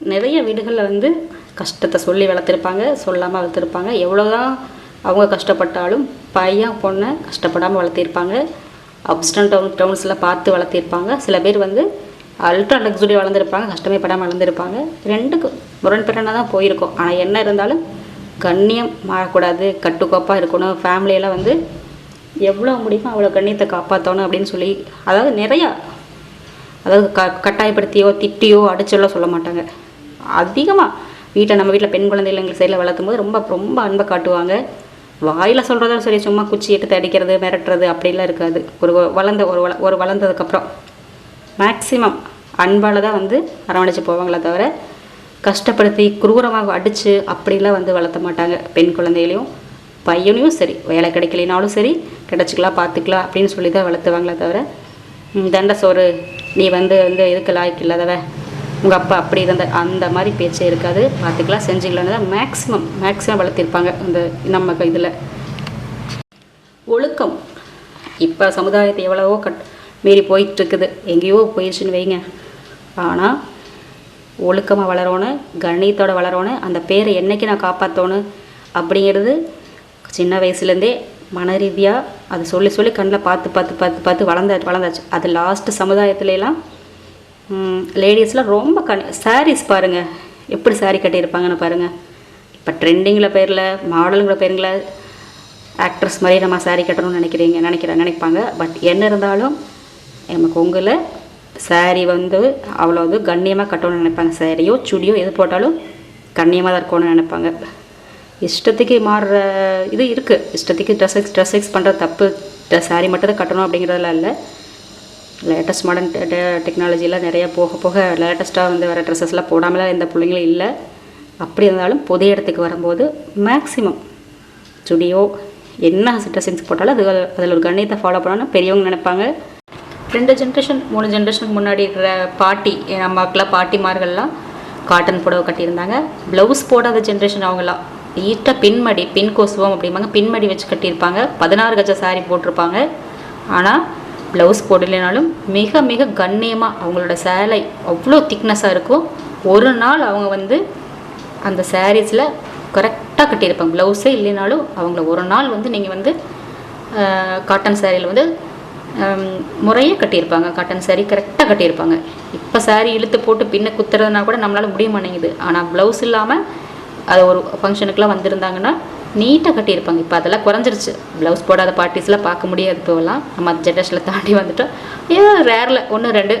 நிறைய வீடுகளில் வந்து கஷ்டத்தை சொல்லி வளர்த்துருப்பாங்க சொல்லாமல் வளர்த்துருப்பாங்க. எவ்வளோதான் அவங்க கஷ்டப்பட்டாலும் பையன் பொண்ணை கஷ்டப்படாமல் வளர்த்திருப்பாங்க. அப்ஸ்டன் டவுன் டவுன்ஸில் பார்த்து வளர்த்திருப்பாங்க. சில பேர் வந்து அல்ட்ரா லக்ஸுரி வளர்ந்துருப்பாங்க கஷ்டமே படாமல் வளர்ந்துருப்பாங்க. ரெண்டுக்கும் முரண்பிறனாக தான் போயிருக்கோம். ஆனால் என்ன இருந்தாலும் கண்ணியம் மாறக்கூடாது கட்டுக்கோப்பாக இருக்கணும். ஃபேமிலியெல்லாம் வந்து எவ்வளோ முடியுமோ அவ்வளோ கண்ணியத்தை காப்பாற்றணும் அப்படின்னு சொல்லி அதாவது நிறையா அதாவது க கட்டாயப்படுத்தியோ திட்டியோ அடிச்செல்லாம் சொல்ல மாட்டாங்க. அதிகமாக வீட்டை நம்ம வீட்டில் பெண் குழந்தைகள் எங்கள் சைடில் வளர்த்தும் போது ரொம்ப ரொம்ப அன்பை காட்டுவாங்க. வாயில் சொல்கிறதும் சரி சும்மா குச்சி எடுத்து அடிக்கிறது மிரட்டுறது அப்படிலாம் இருக்காது. ஒரு வளர்ந்த ஒரு வள ஒரு வளர்ந்ததுக்கப்புறம். மேக்ஸிமம் அன்பால் தான் வந்து அரவணைச்சு போவாங்களே தவிர கஷ்டப்படுத்தி குரூரமாக அடித்து அப்படிலாம் வந்து வளர்த்த மாட்டாங்க. பெண் குழந்தைகளையும் பையனையும் சரி வேலை கிடைக்கலைனாலும் சரி கிடச்சிக்கலாம் பார்த்துக்கலாம் அப்படின்னு சொல்லி தான் வளர்த்துவாங்களே தவிர தண்டை சோறு நீ வந்து வந்து எதுக்கு லாய்க்கு இல்லாதவ? உங்கள் அப்பா அப்படி இருந்த அந்த மாதிரி பேச்சே இருக்காது. பார்த்துக்கலாம் செஞ்சுக்கலான்னு தான் மேக்ஸிமம் மேக்ஸிமம் வளர்த்திருப்பாங்க இந்த நம்ம இதில். ஒழுக்கம். இப்போ சமுதாயத்தை எவ்வளவோ கட் மீறி போயிட்டுருக்குது. எங்கேயோ போயிடுச்சுன்னு வைங்க. ஆனால் ஒழுக்கமாக வளரணும் கண்ணியத்தோட வளரணும் அந்த பேரை என்னைக்கு நான் காப்பாற்றணும் அப்படிங்கிறது சின்ன வயசுலேருந்தே மன ரீதியாக அது சொல்லி சொல்லி கண்ணில் பார்த்து பார்த்து பார்த்து பார்த்து வளர்ந்தா வளர்ந்தாச்சு. அது லாஸ்ட்டு சமுதாயத்துலலாம் லேடிஸ்லாம் ரொம்ப கண் சாரீஸ் பாருங்கள் எப்படி சாரீ கட்டியிருப்பாங்கன்னு பாருங்கள் இப்போ ட்ரெண்டிங்கில் பேரில் மாடலுங்கிற பேருங்கள ஆக்ட்ரஸ் மாதிரி நம்ம சாரீ கட்டணும்னு நினைக்கிறீங்க நினைக்கிற நினைப்பாங்க. பட் என்ன இருந்தாலும் நமக்கு உங்களை சாரீ வந்து அவ்வளோ இது கண்ணியமாக கட்டணும்னு நினைப்பாங்க. சாரியோ சுடியோ எது போட்டாலும் கண்ணியமாக தான் இருக்கணும்னு நினைப்பாங்க. இஷ்டத்துக்கு மாறுற இது இருக்குது இஷ்டத்துக்கு ட்ரெஸ் எக்ஸ் ட்ரெஸ் எக்ஸ் பண்ணுற தப்பு. சாரீ மட்டும் தான் கட்டணும் அப்படிங்கிறதுலாம் இல்லை. லேட்டஸ்ட் மாடர்ன் டெக்னாலஜிலாம் நிறைய போக போக லேட்டஸ்ட்டாக வந்து வர ட்ரெஸ்ஸஸ்லாம் போடாமலாம் எந்த பிள்ளைங்களும் இல்லை. அப்படி இருந்தாலும் புது இடத்துக்கு வரும்போது மேக்ஸிமம் சுடியோ என்ன ட்ரெஸ்ஸிங்ஸ் போட்டாலும் அது அதில் ஒரு கண்ணியத்தை ஃபாலோ பண்ணணும்னு பெரியவங்க நினைப்பாங்க. ரெண்டு ஜென்ரேஷன் மூணு ஜென்ரேஷனுக்கு முன்னாடி இருக்கிற பாட்டி என் அம்மாக்கெல்லாம் பாட்டிமார்கள்லாம் காட்டன் புடவை கட்டியிருந்தாங்க. ப்ளவுஸ் போடாத ஜென்ரேஷன் அவங்களாம் நீட்டாக பின்மடி பின் கோசுவோம் அப்படிம்பாங்க. பின்மடி வச்சு கட்டியிருப்பாங்க. பதினாறு கஜ சாரி போட்டிருப்பாங்க. ஆனால் ப்ளவுஸ் போடலைனாலும் மிக மிக கண்ணியமாக அவங்களோட சேலை அவ்வளோ திக்னஸாக இருக்கும். ஒரு நாள் அவங்க வந்து அந்த சாரீஸில் கரெக்டாக கட்டியிருப்பாங்க. ப்ளவுஸே இல்லைனாலும் அவங்கள ஒரு நாள் வந்து நீங்கள் வந்து காட்டன் சாரியில் வந்து முறையாக கட்டியிருப்பாங்க. காட்டன் saree கரெக்டாக கட்டியிருப்பாங்க. இப்போ saree இழுத்து போட்டு பின்ன குத்துறதுனா கூட நம்மளால் முடிய மாட்டேங்குது. ஆனால் ப்ளவுஸ் இல்லாமல் அது ஒரு ஃபங்க்ஷனுக்குலாம் வந்திருந்தாங்கன்னா நீட்டாக கட்டியிருப்பாங்க. இப்போ அதெல்லாம் குறைஞ்சிருச்சு. ப்ளவுஸ் போடாத பார்ட்டிஸ்லாம் பார்க்க முடியாது இப்போலாம் நம்ம ஜென்ரேஷனில் தாண்டி வந்துட்டோம். ஏதோ ரேரில் ஒன்று ரெண்டு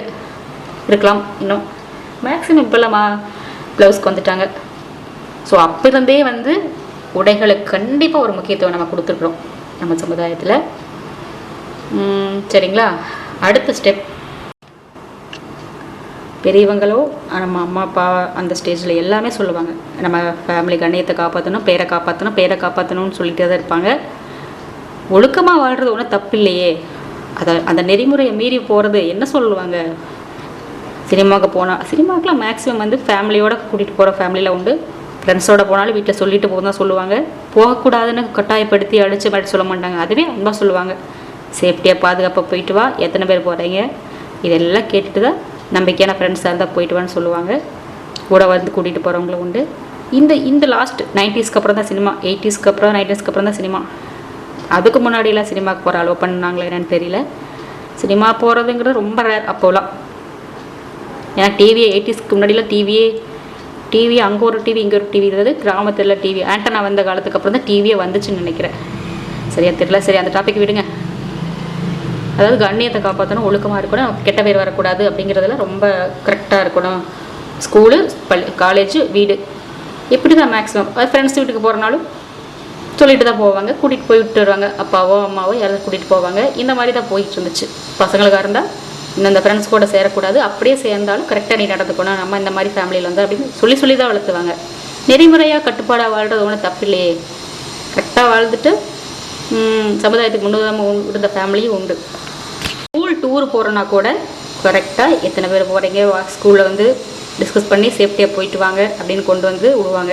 இருக்கலாம் இன்னும். மேக்ஸிமம் இப்போல்லாம் ப்ளவுஸ்க்கு வந்துட்டாங்க. ஸோ அப்போருந்தே வந்து உடைகளுக்கு கண்டிப்பாக ஒரு முக்கியத்துவம் நம்ம கொடுத்துருக்குறோம். நம்ம சமுதாயத்தில். சரிங்களா? அடுத்த ஸ்டெப் பெரியவங்களோ நம்ம அம்மா அப்பா அந்த ஸ்டேஜில் எல்லாமே சொல்லுவாங்க. நம்ம ஃபேமிலி கண்ணியத்தை காப்பாற்றணும் பேரை காப்பாற்றணும் பேரை காப்பாற்றணும்னு சொல்லிகிட்டே தான் இருப்பாங்க. ஒழுக்கமாக வாழ்கிறது ஒன்றும் தப்பு இல்லையே அதை அந்த நெறிமுறையை மீறி போகிறது என்ன சொல்லுவாங்க? சினிமாவுக்கு போனால் சினிமாவுக்குலாம் மேக்ஸிமம் வந்து ஃபேமிலியோட கூட்டிகிட்டு போகிற ஃபேமிலியில் உண்டு. ஃப்ரெண்ட்ஸோட போனாலும் வீட்டில் சொல்லிட்டு போகும் தான் சொல்லுவாங்க. போகக்கூடாதுன்னு கட்டாயப்படுத்தி அடித்து மாதிரி சொல்ல மாட்டாங்க. அதுவே அன்பாக சொல்லுவாங்க. சேஃப்டியாக பாதுகாப்பாக போயிட்டு வா. எத்தனை பேர் போகிறீங்க இதெல்லாம் கேட்டுட்டு தான் நம்பிக்கையான ஃப்ரெண்ட்ஸாக இருந்தால் போயிட்டு வான்னு சொல்லுவாங்க. கூட வந்து கூட்டிகிட்டு போகிறவங்களும் உண்டு. இந்த இந்த லாஸ்ட் நைன்ட்டீஸ்க்கு அப்புறம் தான் சினிமா எயிட்டிஸ்க்கு அப்புறம் நைன்ட்டீஸ்க்கு அப்புறம் தான் சினிமா அதுக்கு முன்னாடிலாம் சினிமாவுக்கு போகிற அலோவ் பண்ணாங்களே என்னன்னு தெரியல. சினிமா போகிறதுங்கிறது ரொம்ப ரேர் அப்போலாம். ஏன்னா டிவியே எயிட்டிஸ்க்கு முன்னாடிலாம் டிவியே டிவி அங்கே ஒரு டிவி இங்கே ஒரு டிவி இருந்தது. கிராமத்தில் டிவி ஆண்டனா வந்த காலத்துக்கு அப்புறம் தான் டிவியே வந்துச்சுன்னு நினைக்கிறேன். சரியா தெரியல? சரி அந்த டாபிக் விடுங்க. அதாவது கண்ணியத்தை காப்பாற்றணும் ஒழுக்கமாக இருக்கணும் கெட்ட பேர் வரக்கூடாது அப்படிங்கிறதுல ரொம்ப கரெக்டாக இருக்கணும் ஸ்கூலு பள்ளி காலேஜு வீடு இப்படி தான் மேக்ஸிமம் அது ஃப்ரெண்ட்ஸ் வீட்டுக்கு போகிறனாலும் சொல்லிட்டு தான் போவாங்க கூட்டிகிட்டு போய் விட்டு வருவாங்க அப்பாவோ அம்மாவோ யாராவது கூட்டிகிட்டு போவாங்க இந்த மாதிரி தான் போயிட்டு இருந்துச்சு பசங்களுக்காக இருந்தால் இந்த ஃப்ரெண்ட்ஸ் கூட சேரக்கூடாது அப்படியே சேர்ந்தாலும் கரெக்டாக நீ நடந்துக்கணும் நம்ம இந்த மாதிரி ஃபேமிலியில் வந்து அப்படின்னு சொல்லி சொல்லி தான் வளர்த்துவாங்க நெறிமுறையாக கட்டுப்பாடாக வாழ்கிறது ஒன்றும் தப்பு இல்லையே கரெக்டாக வாழ்ந்துட்டு சமுதாயத்துக்கு முன்னுதாமல் இருந்த ஃபேமிலியும் உண்டு ஸ்கூல் டூர் போகிறோன்னா கூட கரெக்டாக எத்தனை பேர் போகிறீங்க ஸ்கூலில் வந்து டிஸ்கஸ் பண்ணி சேஃப்டியாக போயிட்டு வாங்க அப்படின்னு கொண்டு வந்து விடுவாங்க.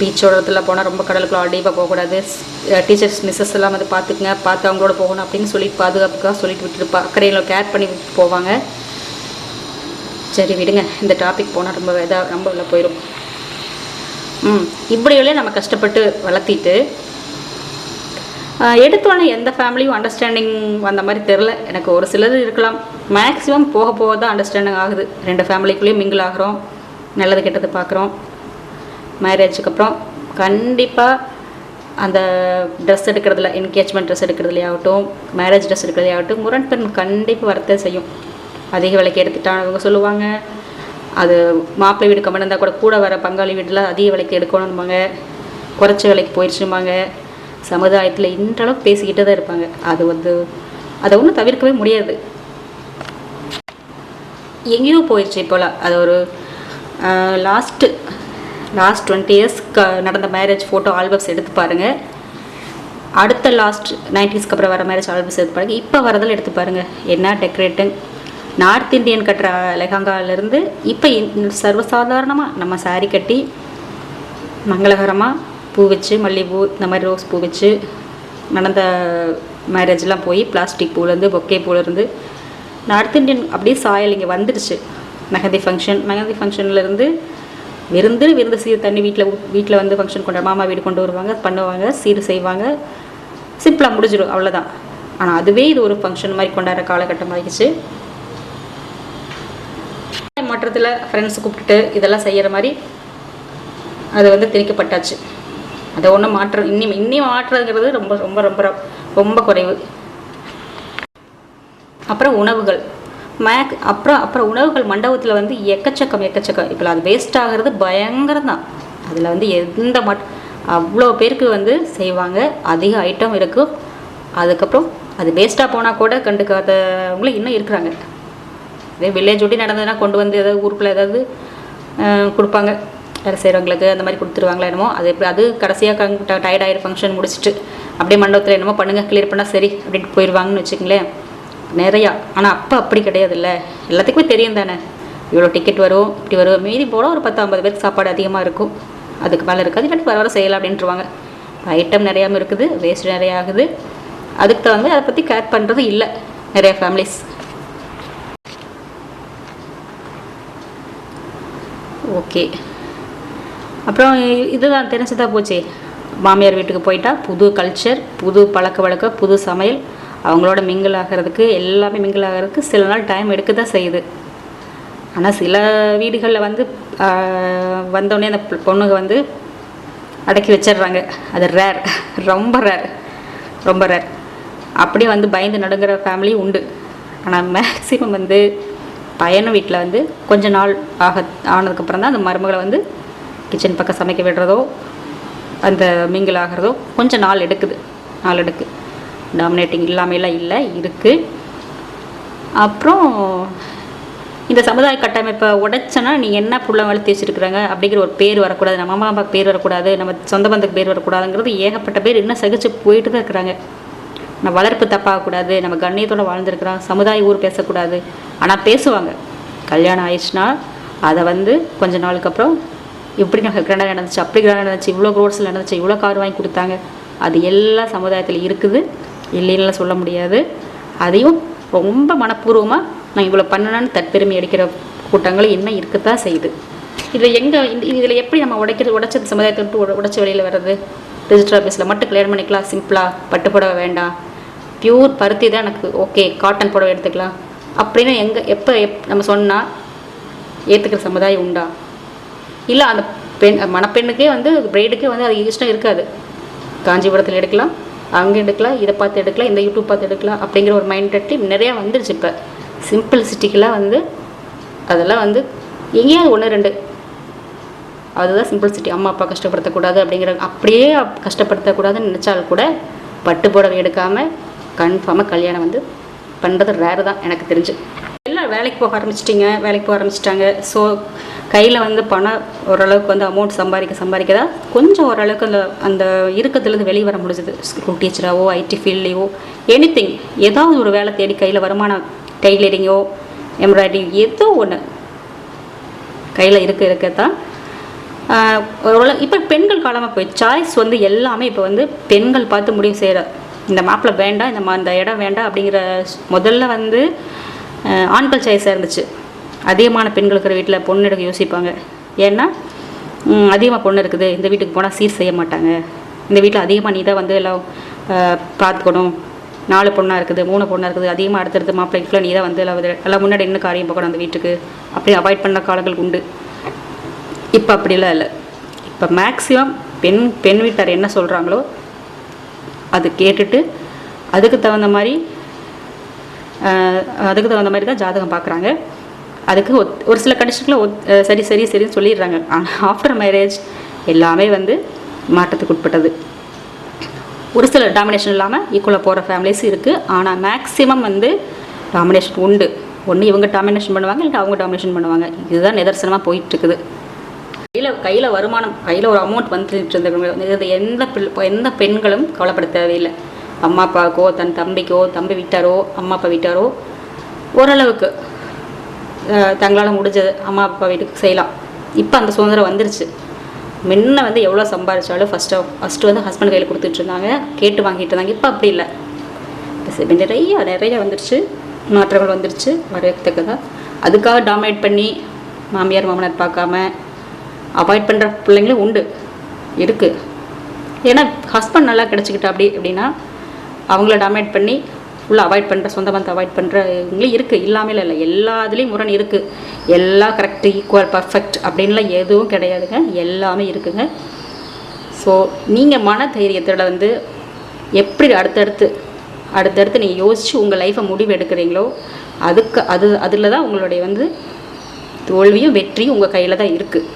பீச்சோடத்துல போனால் ரொம்ப கடலுக்குள்ள டீப்பாக போகக்கூடாது. டீச்சர்ஸ் மிஸ்ஸஸ் எல்லாம் வந்து பார்த்துக்குங்க. பார்த்து அவங்களோட போகணும் அப்படின்னு சொல்லி பாதுகாப்புக்காக சொல்லிட்டு விட்டுட்டு அக்கறையில் கேர் பண்ணி விட்டுட்டு போவாங்க. சரி விடுங்க. இந்த டாபிக் போனால் ரொம்ப இதாக ரொம்ப உள்ள போயிடும் ம் இப்படியே நம்ம கஷ்டப்பட்டு வளர்த்திட்டு எடுத்தோடனே எந்த ஃபேமிலியும் அண்டர்ஸ்டாண்டிங் வந்த மாதிரி தெரில எனக்கு ஒரு சிலது இருக்கலாம். மேக்ஸிமம் போக போக தான் அண்டர்ஸ்டாண்டிங் ஆகுது. ரெண்டு ஃபேமிலிக்குள்ளேயும் மிங்கிள் ஆகிறோம். நல்லது கெட்டது பார்க்குறோம் மேரேஜுக்கு அப்புறம் கண்டிப்பாக அந்த ட்ரெஸ் எடுக்கிறதுல என்கேஜ்மெண்ட் ட்ரெஸ் எடுக்கிறதுலையாகட்டும் மேரேஜ் ட்ரெஸ் எடுக்கிறதே முரண்பெண் கண்டிப்பாக வரத்தை செய்யும். அதிக விலைக்கு எடுத்துட்டாங்க சொல்லுவாங்க. அது மாப்பிள்ளை வீடு கம்மன் இருந்தால் கூட கூட வர பங்காளி வீட்டில் அதிக விலைக்கு எடுக்கணும்பாங்க. குறைச்ச விலைக்கு போயிடுச்சுமாங்க சமுதாயத்தில் இன்றளவு பேசிக்கிட்டே தான் இருப்பாங்க. அது வந்து அதை ஒன்றும் தவிர்க்கவே முடியாது. எங்கேயோ போயிடுச்சு இப்போலாம் அது ஒரு லாஸ்ட்டு லாஸ்ட் டுவெண்ட்டி இயர்ஸ் நடந்த மேரேஜ் ஃபோட்டோ ஆல்பம்ஸ் எடுத்து பாருங்கள் அடுத்த லாஸ்ட் நைன்டிஸ்க்கு அப்புறம் வர மேரேஜ் ஆல்பம்ஸ் எடுத்து பாருங்கள் இப்போ வரதில் எடுத்து பாருங்கள் என்ன டெக்கரேட்டிங் நார்த் இந்தியன் கட்டுற லெஹங்காலேருந்து இப்போ சர்வசாதாரணமாக நம்ம சாரி கட்டி மங்களகரமாக பூ வச்சு மல்லிகைப்பூ இந்த மாதிரி ரோஸ் பூ வச்சு நடந்த மேரேஜ்லாம் போய் பிளாஸ்டிக் பூலேருந்து பொக்கே பூலேருந்து நார்த் இந்தியன் அப்படியே சாயல் இங்கே வந்துடுச்சு. மெஹந்தி ஃபங்க்ஷன் மெஹந்தி ஃபங்க்ஷன்லேருந்து விருந்து விருந்து சீர் தண்ணி வீட்டில் வீட்டில் வந்து ஃபங்க்ஷன் கொண்டு மாமா வீடு கொண்டு வருவாங்க பண்ணுவாங்க சீர் செய்வாங்க. சிம்பிளாக முடிஞ்சிடும் அவ்வளோதான் ஆனால் அதுவே இது ஒரு ஃபங்க்ஷன் மாதிரி கொண்டாடுற காலகட்டம் ஆகிடுச்சு மாற்றத்தில் ஃப்ரெண்ட்ஸ் கூப்பிட்டுட்டு இதெல்லாம் செய்கிற மாதிரி அது வந்து திணிக்கப்பட்டாச்சு. அதை ஒன்றும் மாற்றம் இன்னி இன்னி மாற்றங்கிறது ரொம்ப ரொம்ப ரொம்ப ரொம்ப குறைவு. அப்புறம் உணவுகள். மேக் அப்புறம் அப்புறம் உணவுகள் மண்டபத்தில் வந்து எக்கச்சக்கம் எக்கச்சக்கம். இப்போ அது வேஸ்ட் ஆகிறது பயங்கரம் தான் அதில் வந்து எந்த மட் அவ்வளோ பேருக்கு வந்து செய்வாங்க. அதிக ஐட்டம் இருக்கும். அதுக்கப்புறம் அது வேஸ்ட்டாக போனால் கூட கண்டுக்காதவங்களும் இன்னும் இருக்கிறாங்க. இதே வில்லேஜ் ஒட்டி நடந்ததுன்னா கொண்டு வந்து ஏதாவது ஊருக்குள்ளே ஏதாவது கொடுப்பாங்க. வேலை செய்கிறவங்களுக்கு அந்த மாதிரி கொடுத்துருவாங்களா என்னமோ அது எப்படி அது கடைசியாக கங் டயர்ட் ஆகிற ஃபங்க்ஷன் முடிச்சுட்டு அப்படியே மண்டபத்தில் என்னமோ பண்ணுங்கள் கிளியர் பண்ணால் சரி அப்படின்ட்டு போயிடுவாங்கன்னு வச்சுக்கங்களேன். நிறையா. ஆனால் அப்போ அப்படி கிடையாதுல்ல. எல்லாத்துக்குமே தெரியும் தானே. இவ்வளோ டிக்கெட் வரும் இப்படி வரும். மீதி போனால் ஒரு பத்து ஐம்பது பேருக்கு சாப்பாடு அதிகமாக இருக்கும். அதுக்கு மேலே இருக்காது. இல்லாட்டி வர வர செய்யலாம் அப்படின்ட்டுருவாங்க. ஐட்டம் நிறையாமல் இருக்குது வேஸ்ட் நிறையா ஆகுது. அதுக்கு தகுந்த அதை பற்றி கேர் பண்ணுறது இல்லை. நிறையா ஃபேமிலிஸ் ஓகே அப்புறம் இதுதான் தெரிஞ்சதாக போச்சு. மாமியார் வீட்டுக்கு போயிட்டா புது கல்ச்சர் புது பழக்க வழக்கம் புது சமையல். அவங்களோட மிங்கிள் ஆகிறதுக்கு எல்லாமே மிங்கிள் ஆகிறதுக்கு சில நாள் டைம் எடுக்க தான் செய்யுது. ஆனால் சில வீடுகளில் வந்து வந்தோடனே அந்த பொண்ணுங்க வந்து அடக்கி வச்சிடுறாங்க. அது ரேர் ரொம்ப ரேர் ரொம்ப ரேர் அப்படியே வந்து பயந்து நடுங்கிற ஃபேமிலி உண்டு. ஆனால் மேக்ஸிமம் வந்து பையன் வீட்டில் வந்து கொஞ்ச நாள் ஆக ஆனதுக்கப்புறம் தான் அந்த மருமகளை வந்து கிச்சன் பக்கம் சமைக்க விடுறதோ அந்த மிங்கிள் ஆகிறதோ கொஞ்சம் நாள் எடுக்குது. நாள் எடுக்கு. டாமினேட்டிங் இல்லாமலாம் இல்லை இருக்குது அப்புறம் இந்த சமுதாய கட்டமைப்பை உடைச்சனா நீ என்ன புள்ள வளர்த்தி வச்சிருக்கிறாங்க அப்படிங்கிற ஒரு பேர் வரக்கூடாது. நம்ம அம்மா அப்பாவுக்கு பேர் வரக்கூடாது. நம்ம சொந்த பந்தக்கு பேர் வரக்கூடாதுங்கிறது ஏகப்பட்ட பேர் இன்னும் சகிச்சு போயிட்டு தான் இருக்கிறாங்க. நம்ம வளர்ப்பு தப்பாகக்கூடாது. நம்ம கண்ணியத்தோடு வாழ்ந்துருக்குறோம். சமுதாய ஊர் பேசக்கூடாது. ஆனால் பேசுவாங்க. கல்யாணம் ஆயிடுச்சுன்னா அதை வந்து கொஞ்ச நாளுக்கு அப்புறம் எப்படி நாங்கள் கிராண்டாக நடந்துச்சு அப்படி கிராண்டாக நடந்துச்சு இவ்வளோ க்ரோட்ஸில் நடந்துச்சு இவ்வளோ கார் வாங்கி கொடுத்தாங்க. அது எல்லா சமுதாயத்தில் இருக்குது. இல்லைன்னுலாம் சொல்ல முடியாது. அதையும் ரொம்ப மனப்பூர்வமாக நான் இவ்வளோ பண்ணணும்னு தற்பெருமை அடிக்கிற கூட்டங்கள் இன்னும் இருக்கத்தான் செய்யுது. இதில் எங்கே இதில் எப்படி நம்ம உடைக்கிறது உடைச்சது சமுதாயத்தை விட்டு உட- உடைச்ச வெளியில் வர்றது? ரிஜிஸ்டர் ஆஃபீஸில் மட்டும் கிளியர் பண்ணிக்கலாம் சிம்பிளாக பட்டு புடவை வேண்டாம். பியூர் பருத்தி தான் எனக்கு ஓகே காட்டன் புடவை எடுத்துக்கலாம். அப்படின்னு எங்கே எப்போ எப் நம்ம சொன்னால் ஏற்றுக்கிற சமுதாயம் உண்டா? இல்லை அந்த பெண் மணப்பெண்ணுக்கே வந்து பிரைடுக்கே வந்து அது இஷ்டம் இருக்காது. காஞ்சிபுரத்தில் எடுக்கலாம் அங்கே எடுக்கலாம் இதை பார்த்து எடுக்கலாம் இந்த யூடியூப் பார்த்து எடுக்கலாம் அப்படிங்கிற ஒரு மைண்ட் செட்டு நிறையா வந்துருச்சு இப்போ. சிம்பிளிசிட்டிக்கெல்லாம் வந்து அதெல்லாம் வந்து எங்கேயாவது ஒன்று ரெண்டு. அதுதான் சிம்பிளிசிட்டி அம்மா அப்பா கஷ்டப்படுத்தக்கூடாது அப்படிங்கிற அப்படியே கஷ்டப்படுத்தக்கூடாதுன்னு நினச்சால் கூட பட்டு புடவை எடுக்காமல் கன்ஃபார்மாக கல்யாணம் வந்து பண்ணுறது ரேரு தான் எனக்கு தெரிஞ்சு. எல்லாம் வேலைக்கு போக ஆரம்பிச்சிட்டிங்க வேலைக்கு போக ஆரம்பிச்சிட்டாங்க. ஸோ கையில் வந்து பணம் ஓரளவுக்கு வந்து அமௌண்ட் சம்பாதிக்க சம்பாதிக்க தான் கொஞ்சம் ஓரளவுக்கு அந்த அந்த இருக்கத்துலேருந்து வெளியே வர முடிஞ்சது. ஸ்கூல் டீச்சராகவோ ஐடி ஃபீல்ட்லேயோ எனி திங் ஏதாவது ஒரு வேலை தேடி கையில் வருமானம் டெய்லரிங்கோ எம்ப்ராய்டரிங் ஏதோ ஒன்று கையில் இருக்க இருக்கத்தான். ஓரளவு இப்போ பெண்கள் காலமாக போய் சாய்ஸ் வந்து எல்லாமே இப்போ வந்து பெண்கள் பார்த்து முடிவு செய்கிற இந்த மாப்பிள்ளை வேண்டாம் இந்த மா இந்த இடம் வேண்டாம் அப்படிங்கிற முதல்ல வந்து ஆண்கள் சாய்ஸாக இருந்துச்சு. அதிகமான பெண்கள் இருக்கிற வீட்டில் பொண்ணு எடுக்க யோசிப்பாங்க. ஏன்னா அதிகமாக பொண்ணு இருக்குது. இந்த வீட்டுக்கு போனால் சீர் செய்ய மாட்டாங்க. இந்த வீட்டில் அதிகமாக நீ தான் வந்து எல்லாம் பார்த்துக்கணும். நாலு பொண்ணாக இருக்குது மூணு பொண்ணாக இருக்குது அதிகமாக அடுத்தடுத்து மாப்பிள்ளைக்குள்ள நீ தான் வந்து எல்லாம் எல்லாம் முன்னாடி என்ன காரியம் பார்க்கணும் அந்த வீட்டுக்கு. அப்படி அவாய்ட் பண்ண காலங்கள் உண்டு. இப்போ அப்படிலாம் இல்லை. இப்போ மேக்ஸிமம் பெண் பெண் வீட்டார் என்ன சொல்கிறாங்களோ அது கேட்டுட்டு அதுக்கு தகுந்த மாதிரி அதுக்கு தகுந்த மாதிரி தான் ஜாதகம் பார்க்குறாங்க. அதுக்கு ஒத் ஒரு சில கண்டிஷனுக்குள்ள ஒத் சரி சரி சரின்னு சொல்லிடுறாங்க. ஆனால் ஆஃப்டர் மேரேஜ் எல்லாமே வந்து மாற்றத்துக்கு உட்பட்டது. ஒரு சில டாமினேஷன் இல்லாமல் ஈக்குவலாக போகிற ஃபேமிலிஸ் இருக்குது ஆனால் மேக்ஸிமம் வந்து டாமினேஷன் உண்டு. ஒன்று இவங்க டாமினேஷன் பண்ணுவாங்க இல்லை அவங்க டாமினேஷன் பண்ணுவாங்க. இதுதான் நிதர்சனமாக போயிட்டுருக்குது. கையில் கையில் வருமானம் கையில் ஒரு அமௌண்ட் வந்துட்டு இருந்தவங்க எந்த எந்த பெண்களும் கவலைப்பட தேவையில்லை. அம்மா அப்பாவுக்கோ தன் தம்பிக்கோ தம்பி விட்டாரோ அம்மா அப்பா விட்டாரோ ஓரளவுக்கு. தங்களால் முடிஞ்சது. அம்மா அப்பா வீட்டுக்கு செய்யலாம். இப்போ அந்த சுதந்திரம் வந்துருச்சு. முன்ன வந்து எவ்வளோ சம்பாதிச்சாலும் ஃபஸ்ட்டு ஃபஸ்ட்டு வந்து ஹஸ்பண்ட் கையில் கொடுத்துட்டு இருந்தாங்க. கேட்டு வாங்கிட்டு இருந்தாங்க. இப்போ அப்படி இல்லை. இப்போ நிறைய நிறைய வந்துருச்சு. மாற்றங்கள் வந்துருச்சு. வரவேற்கத்தக்கதா. அதுக்காக டாமினேட் பண்ணி மாமியார் மாமனார் பார்க்காம அவாய்ட் பண்ணுற பிள்ளைங்களும் உண்டு. இருக்குது ஏன்னா ஹஸ்பண்ட் நல்லா கிடச்சிக்கிட்டா அப்படி அப்படின்னா அவங்கள டாமினேட் பண்ணி ஃபுல்லாக அவாய்ட் பண்ணுற சொந்த பந்தத்தை அவாய்ட் பண்ணுறவங்களே இருக்குது இல்லாமல் இல்லை. எல்லா இதுலேயும் முரண் இருக்குது எல்லாம் கரெக்ட் ஈக்குவல் பர்ஃபெக்ட் அப்படின்லாம் எதுவும் கிடையாதுங்க. எல்லாமே இருக்குங்க. ஸோ நீங்கள் மன தைரியத்தோட வந்து எப்படி அடுத்தடுத்து அடுத்தடுத்து நீங்கள் யோசித்து உங்கள் லைஃப்பை முடிவு எடுக்கிறீங்களோ அதுக்கு அது அதில் தான் உங்களுடைய வந்து தோல்வியும் வெற்றியும் உங்கள் கையில் தான் இருக்குது